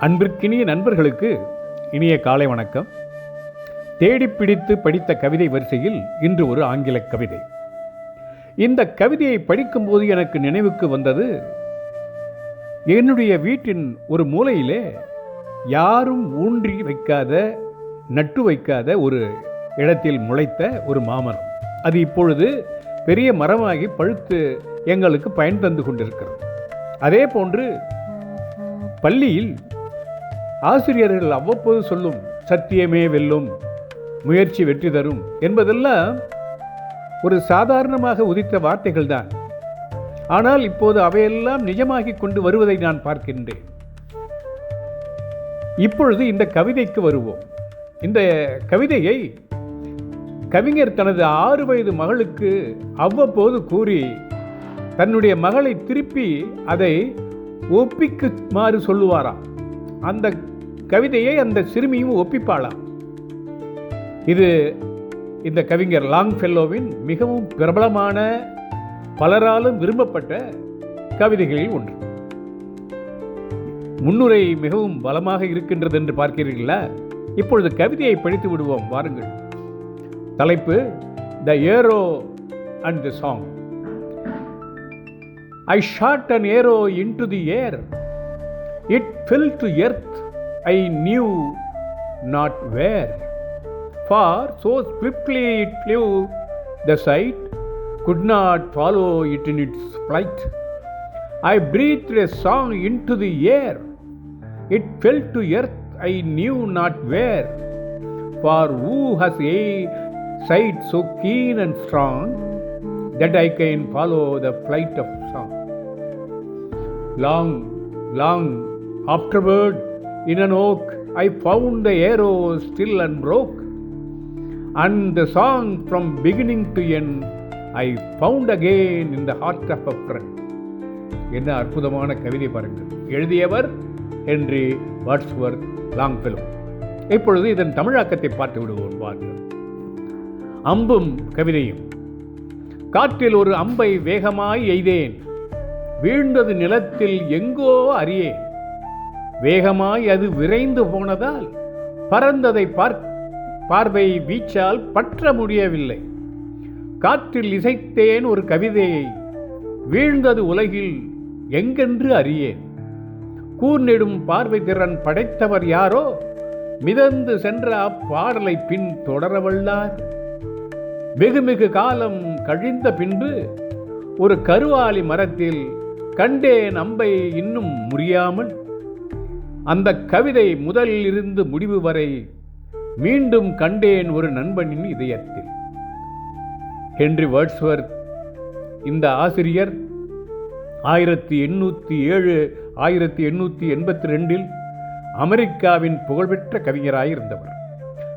அன்பிற்கினிய நண்பர்களுக்கு இனிய காலை வணக்கம். தேடி பிடித்து படித்த கவிதை வரிசையில் இன்று ஒரு ஆங்கில கவிதை. இந்த கவிதையை படிக்கும்போது எனக்கு நினைவுக்கு வந்தது என்னுடைய வீட்டின் ஒரு மூலையிலே யாரும் ஊன்றி வைக்காத நட்டு வைக்காத ஒரு இடத்தில் முளைத்த ஒரு மாமரம். அது இப்பொழுது பெரிய மரமாகி பழுத்து எங்களுக்கு பயன் தந்து கொண்டிருக்கிறது. அதே போன்று பள்ளியில் ஆசிரியர்கள் அவ்வப்போது சொல்லும் சத்தியமே வெல்லும் முயற்சி வெற்றி தரும் என்பதெல்லாம் ஒரு சாதாரணமாக உதித்த வார்த்தைகள் தான். ஆனால் இப்போது அவையெல்லாம் நிஜமாகி கொண்டு வருவதை நான் பார்க்கின்றேன். இப்பொழுது இந்த கவிதைக்கு வருவோம். இந்த கவிதையை கவிஞர் தனது ஆறு வயது மகளுக்கு அவ்வப்போது கூறி தன்னுடைய மகளை திருப்பி அதை ஒப்பிக்குமாறு சொல்லுவாராம். அந்த கவிதையை அந்த சிறுமியும் ஒப்பிப்பாளாம் இது இந்த கவிஞர் லாங் ஃபெல்லோவின் மிகவும் பிரபலமான பலராலும் விரும்பப்பட்ட கவிதைகளில் ஒன்று. முன்னுரை மிகவும் பலமாக இருக்கின்றது என்று பார்க்கிறீர்களா? இப்பொழுது கவிதையை படித்து விடுவோம் வாருங்கள். தலைப்பு the arrow and the song I shot an arrow into the air it fell to earth I knew not where, for so swiftly it flew, the sight could not follow it in its flight. I breathed a song into the air, it fell to earth, I knew not where, for who has a sight so keen and strong that I can follow the flight of song? Long, long afterward, in an oak, I found the arrow still unbroke. And the song from beginning to end I found again in the heart of a friend. என்ன அற்புதமான கவிதை பாருங்கள். எழுதியவர் Henry Wordsworth லாங்ஃபெலோ. இப்பொழுது இதன் தமிழாக்கத்தை பார்த்து விடுவோம் பாருங்கள் அம்பும் கவிதையும். காற்றில் ஒரு அம்பை வேகமாய் எய்தேன். வீழ்ந்தது நிலத்தில் எங்கோ அறியேன் வேகமாய் அது விரைந்து போனதால் பறந்ததை பார் பார்வை வீச்சால் பற்ற முடியவில்லை. காற்றில் இசைத்தேன் ஒரு கவிதையை வீழ்ந்தது உலகில் எங்கென்று அறியேன். கூர்நெடும் பார்வை திறன் படைத்தவர் யாரோ மிதந்து சென்ற அப்பாடலை பின் தொடரவல்லார். வெகுமிகு காலம் கழிந்த பின்பு ஒரு கருவாலி மரத்தில் கண்டேன் அம்பை இன்னும் முடியாமல் அந்த கவிதை முதலில் இருந்து முடிவு வரை மீண்டும் கண்டேன் ஒரு நண்பனின் இதயத்தில். ஹென்றி வேர்ட்ஸ்வர்த் இந்த ஆசிரியர் ஆயிரத்தி எண்ணூற்றி ஏழு ஆயிரத்தி எண்ணூற்றி எண்பத்தி ரெண்டில் அமெரிக்காவின் புகழ்பெற்ற கவிஞராயிருந்தவர்.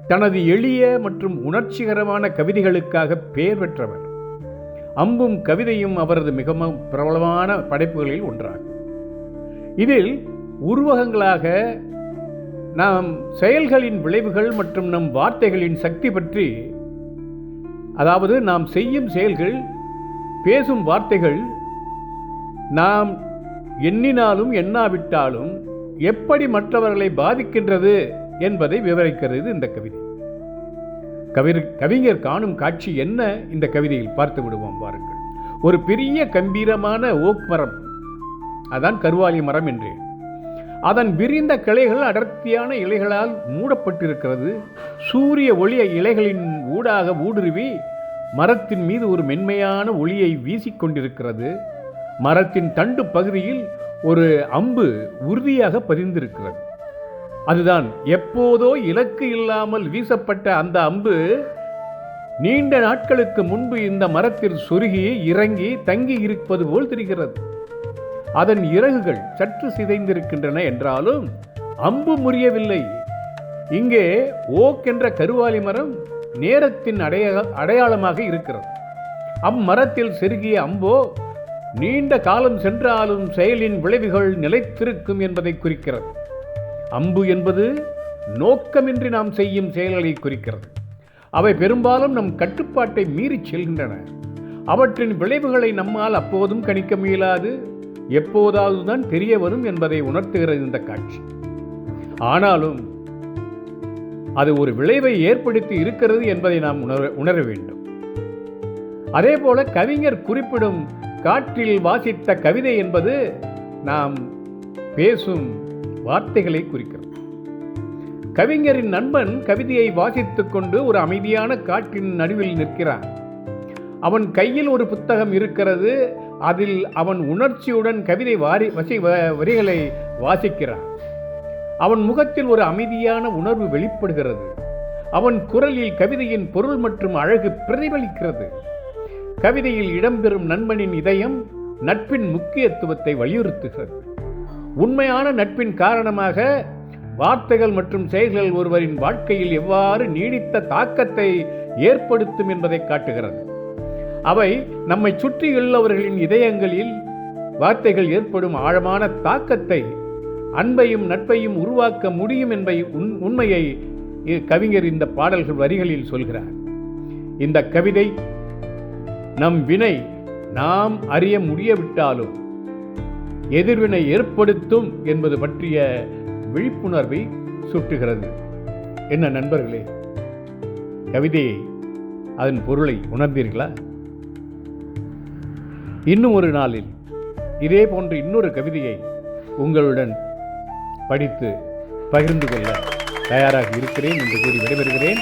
தனது எளிய மற்றும் உணர்ச்சிகரமான கவிதைகளுக்காக பெயர் பெற்றவர். அம்பும் கவிதையும் அவரது மிகவும் பிரபலமான படைப்புகளில் ஒன்றாகும். இதில் உருவகங்களாக நாம் செயல்களின் விளைவுகள் மற்றும் நம் வார்த்தைகளின் சக்தி பற்றி அதாவது நாம் செய்யும் செயல்கள் பேசும் வார்த்தைகள் நாம் எண்ணினாலும் எண்ணாவிட்டாலும் எப்படி மற்றவர்களை பாதிக்கின்றது என்பதை விவரிக்கிறது இந்த கவிதை. கவிர் கவிஞர் காணும் காட்சி என்ன? இந்த கவிதையில் பார்த்து விடுவோம் பாருங்கள் ஒரு பெரிய கம்பீரமான ஓக் மரம் அதான் கருவாலி மரம் என்றேன். அதன் விரிந்த கிளைகள் அடர்த்தியான இலைகளால் மூடப்பட்டிருக்கிறது. சூரிய ஒளி இலைகளின் ஊடாக ஊடுருவி மரத்தின் மீது ஒரு மென்மையான ஒளியை வீசிக்கொண்டிருக்கிறது. மரத்தின் தண்டு பகுதியில் ஒரு அம்பு உறுதியாக பதிந்திருக்கிறது. அதுதான் எப்போதோ இலக்கு இல்லாமல் வீசப்பட்ட அந்த அம்பு நீண்ட நாட்களுக்கு முன்பு இந்த மரத்தில் சொருகி இறங்கி தங்கி இருப்பது போல் தெரிகிறது. அதன் இறகுகள் சற்று சிதைந்திருக்கின்றன என்றாலும் அம்பு முறியவில்லை. இங்கே ஓக் என்ற கருவாலி மரம் நேரத்தின் அடைய அடையாளமாக இருக்கிறது. அம்மரத்தில் செருகிய அம்போ நீண்ட காலம் சென்றாலும் செயலின் விளைவுகள் நிலைத்திருக்கும் என்பதை குறிக்கிறது. அம்பு என்பது நோக்கமின்றி நாம் செய்யும் செயல்களை குறிக்கிறது. அவை பெரும்பாலும் நம் கட்டுப்பாட்டை மீறிச் செல்கின்றன. அவற்றின் விளைவுகளை நம்மால் அப்போதும் கணிக்க முயலாது எப்போதாவது தான் தெரிய வரும் என்பதை உணர்த்துகிறது இந்த காட்சி. ஆனாலும் அது ஒரு விளைவை ஏற்படுத்தி இருக்கிறது என்பதை நாம் உணர உணர வேண்டும். அதே போல கவிஞர் குறிப்பிடும் காற்றில் வாசித்த கவிதை என்பது நாம் பேசும் வார்த்தைகளை குறிக்கிறது. கவிஞரின் நண்பன் கவிதையை வாசித்துக் கொண்டு ஒரு அமைதியான காற்றின் நடுவில் நிற்கிறான். அவன் கையில் ஒரு புத்தகம் இருக்கிறது அதில் அவன் உணர்ச்சியுடன் கவிதை வாரி வசி வ- வரிகளை வாசிக்கிறான். அவன் முகத்தில் ஒரு அமைதியான உணர்வு வெளிப்படுகிறது. அவன் குரலில் கவிதையின் பொருள் மற்றும் அழகு பிரதிபலிக்கிறது. கவிதையில் இடம்பெறும் நண்பனின் இதயம் நட்பின் முக்கியத்துவத்தை வலியுறுத்துகிறது. உண்மையான நட்பின் காரணமாக வார்த்தைகள் மற்றும் செயல்கள் ஒருவரின் வாழ்க்கையில் எவ்வாறு நீடித்த தாக்கத்தை ஏற்படுத்தும் என்பதை காட்டுகிறது. அவை நம்மை சுற்றியுள்ளவர்களின் இதயங்களில் வார்த்தைகள் ஏற்படும் ஆழமான தாக்கத்தை அன்பையும் நட்பையும் உருவாக்க முடியும் என்பதை உண்- உண்மையை கவிஞர் இந்த பாடல்கள் வரிகளில் சொல்கிறார். இந்த கவிதை நம் வினை நாம் அறிய முடியவிட்டாலும் எதிர்வினை ஏற்படுத்தும் என்பது பற்றிய விழிப்புணர்வை சுட்டுகிறது. என்ன நண்பர்களே கவிதையை அதன் பொருளை உணர்ந்தீர்களா? இன்னும் ஒரு நாளில் இதே போன்ற இன்னொரு கவிதையை உங்களுடன் படித்து பகிர்ந்து கொள்ள தயாராக இருக்கிறேன் என்று கூறி விடைபெறுகிறேன்.